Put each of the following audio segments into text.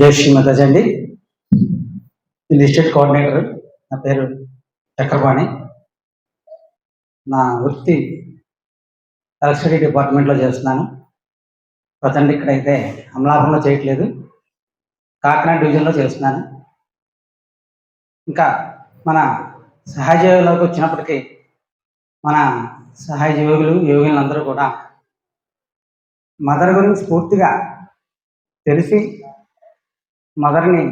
జై శ్రీమతాజ్ అండి. నేను ఎస్టేట్ కోఆర్డినేటర్ నా పేరు చక్రపాణి. నా వృత్తి ఎలక్ట్రిసిటీ డిపార్ట్మెంట్లో చేస్తున్నాను. ప్రజెంట్ ఇక్కడైతే అమలాపురంలో చేయట్లేదు. కాకినాడ డివిజన్లో చేస్తున్నాను. ఇంకా మన సహజీవులకు వచ్చినప్పటికీ మన సహాయ యోగులు యోగులందరూ కూడా మదర్ గురించి పూర్తిగా తెలిసి మదర్ని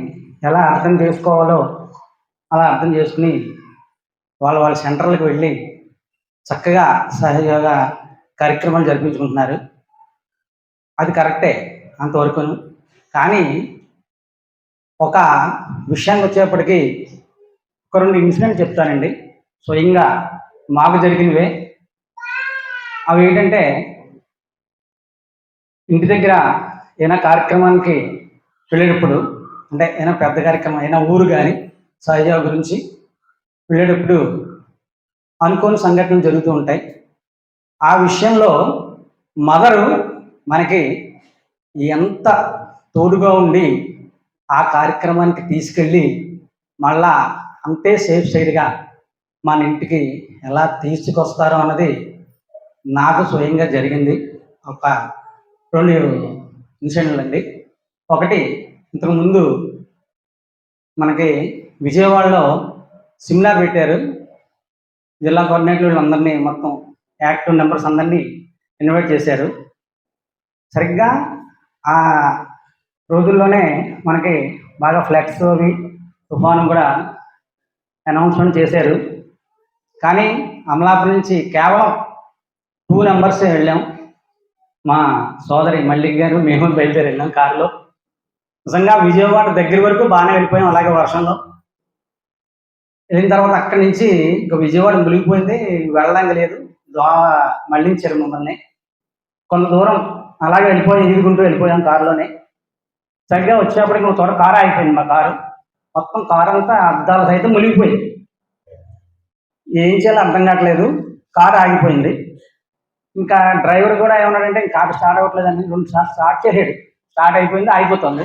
ఎలా అర్థం చేసుకోవాలో అలా అర్థం చేసుకుని వాళ్ళ వాళ్ళ సెంటర్లకు వెళ్ళి చక్కగా సహయోగ కార్యక్రమాలు జరిపించుకుంటున్నారు. అది కరెక్టే అంతవరకు కానీ ఒక విషయానికి వచ్చేప్పటికీ ఒక రెండు ఇన్సిడెంట్ చెప్తానండి. స్వయంగా మాకు జరిగినవే. అవి ఏంటంటే ఇంటి దగ్గర ఏదైనా కార్యక్రమానికి వెళ్ళేటప్పుడు అంటే ఏదైనా పెద్ద కార్యక్రమం అయినా ఊరు కానీ సహజ గురించి వెళ్ళేటప్పుడు అనుకోని సంఘటనలు జరుగుతూ ఉంటాయి. ఆ విషయంలో మదరు మనకి ఎంత తోడుగా ఉండి ఆ కార్యక్రమానికి తీసుకెళ్ళి మళ్ళా అంతే సేఫ్ సైడ్గా మన ఇంటికి ఎలా తీసుకొస్తారో అన్నది నాకు స్వయంగా జరిగింది. ఒక రెండు ఇన్సిడెంట్లు అండి. ఒకటి ఇంతకు ముందు మనకి విజయవాడలో సిమ్లా పెట్టారు. జిల్లా కోఆర్డినేటర్లు అందరినీ మొత్తం యాక్టివ్ మెంబర్స్ అందరినీ ఇన్వైట్ చేశారు. సరిగ్గా ఆ రోజుల్లోనే మనకి బాగా ఫ్లెక్స్ అవి తుఫాను కూడా అనౌన్స్మెంట్ చేశారు. కానీ అమలాపురం నుంచి కేవలం టూ నెంబర్స్ వెళ్ళాం. మా సోదరి మల్లిక్ గారు మేము బయలుదేరి వెళ్ళాం కారులో. నిజంగా విజయవాడ దగ్గర వరకు బాగానే వెళ్ళిపోయాం అలాగే వర్షంలో. వెళ్ళిన తర్వాత అక్కడి నుంచి ఇంకా విజయవాడ మునిగిపోయింది వెళ్ళడానికి లేదు. దోమ మళ్ళించారు మమ్మల్ని. కొంత దూరం అలాగే వెళ్ళిపోయి ఈదుకుంటూ వెళ్ళిపోయాం కారులోనే. సరిగ్గా వచ్చేప్పటికి ఒక చోట కారు ఆగిపోయింది మా కారు. మొత్తం కారు అంతా అద్దాలు సైతం మునిగిపోయింది ఏం చేయాలో అర్థం కావట్లేదు. కారు ఆగిపోయింది. ఇంకా డ్రైవర్ కూడా ఏమన్నాడంటే ఇంకా కారు స్టార్ట్ అవ్వట్లేదండి రెండు సార్లు స్టార్ట్ చేసాడు స్టార్ట్ అయిపోయింది ఆగిపోతుంది.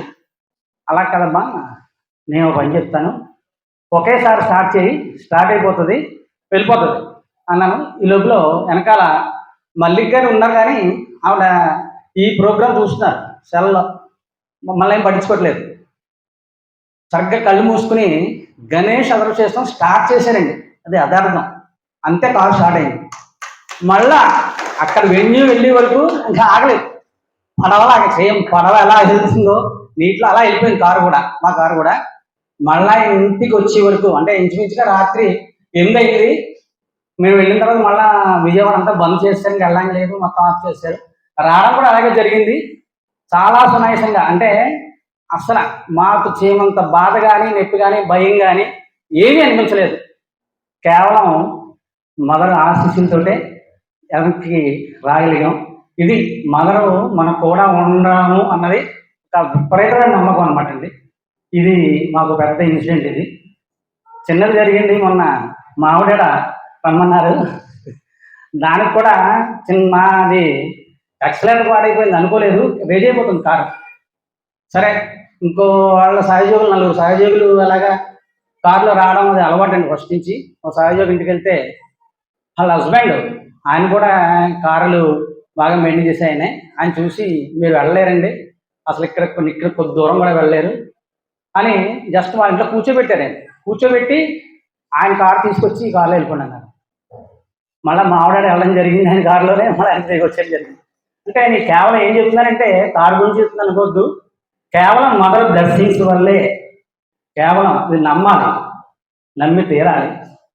అలా కదమ్మా. నేను ఒక పని చెప్తాను. ఒకేసారి స్టార్ట్ చేయి స్టార్ట్ అయిపోతుంది వెళ్ళిపోతుంది అన్నాను. ఈ లోపల వెనకాల మల్లిక్ గారు ఉన్నారు కానీ ఆవిడ ఈ ప్రోగ్రామ్ చూస్తున్నారు సెల్లో. మమ్మల్ని ఏం పట్టించుకోవట్లేదు. సరిగ్గా కళ్ళు మూసుకుని గణేష్ అదర్ చేస్తాం స్టార్ట్ చేశారండి. అది అదార్థం అంతే కాదు స్టార్ట్ అయింది. మళ్ళా అక్కడ వెన్యూ వెళ్ళే వరకు ఇంకా ఆగలేదు. పడవలాగా సేమ్ పడవ ఎలా వెళ్తుందో నీటిలో అలా వెళ్ళిపోయింది కారు కూడా మా కారు కూడా. మళ్ళా ఇంటికి వచ్చే వరకు అంటే ఇంచుమించుగా రాత్రి ఎనిమిది అయింది. మేము వెళ్ళిన తర్వాత మళ్ళా విజయవాడ అంతా బంద్ చేశారు వెళ్ళడం లేదు మొత్తం ఆఫ్ చేశారు రావడం కూడా అలాగే జరిగింది. చాలా సునాయాసంగా అంటే అసలు మాకు చేయమంత బాధ కానీ నొప్పి కానీ భయం కానీ ఏమీ అనిపించలేదు. కేవలం మదర్ ఆశీస్సులతోటే వెనక్కి రాగలిగాం. ఇది మదరు మనం కూడా ఉండము అన్నది చాలా విపరీతమైన నమ్మకం అనమాట అండి ఇది మాకు పెద్ద ఇన్సిడెంట్ ఇది. చిన్నది జరిగింది మొన్న మావిడ రమ్మన్నారు. దానికి కూడా చిన్న మాది ఎక్సలెంట్ పాడైపోయింది అనుకోలేదు. రెడీ అయిపోతుంది కారు. సరే ఇంకో వాళ్ళ సహజోగులు నలుగురు సహజోగులు అలాగా కారులో రావడం అది అలవాటు అండి ఫస్ట్ నుంచి. ఒక సహజోగి ఇంటికి వెళ్తే వాళ్ళ హస్బెండ్ ఆయన కూడా కారులు బాగా మెయింటైన్ చేసే ఆయన. ఆయన చూసి మీరు వెళ్ళలేరండి. అసలు ఇక్కడ కొన్ని ఇక్కడ కొద్ది దూరం కూడా వెళ్ళలేరు. అని జస్ట్ వాళ్ళ ఇంట్లో కూర్చోబెట్టారు ఆయన కూర్చోబెట్టి ఆయన కారు తీసుకొచ్చి ఈ కారులో వెళ్ళిపోయినాను మళ్ళీ మా ఆవిడ వెళ్ళడం జరిగింది ఆయన కారులోనే మళ్ళీ ఆయన తిరిగి వచ్చేది జరిగింది. అంటే ఆయన కేవలం ఏం చెప్తున్నారంటే కారు గురించి చెప్తున్నాను అనుకోవద్దు. కేవలం మదర్ బ్లెస్సింగ్స్ వల్లే కేవలం ఇది నమ్మాలి. నమ్మి తీరాలి.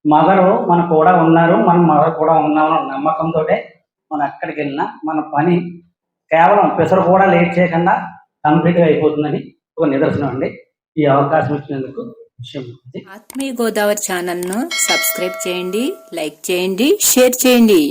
మదరు మన కూడా ఉన్నారు మనం మదర్ కూడా ఉన్నాము నమ్మకంతో మనం ఎక్కడికి వెళ్ళినా మన పని కేవలం పెసరు కూడా లేట్ చేయకుండా కంప్లీట్గా అయిపోతుందని ఒక నిదర్శనం అండి. ఈ అవకాశం ఇచ్చినందుకు ఆత్మీయ గోదావరి ఛానల్ను సబ్స్క్రైబ్ చేయండి లైక్ చేయండి షేర్ చేయండి.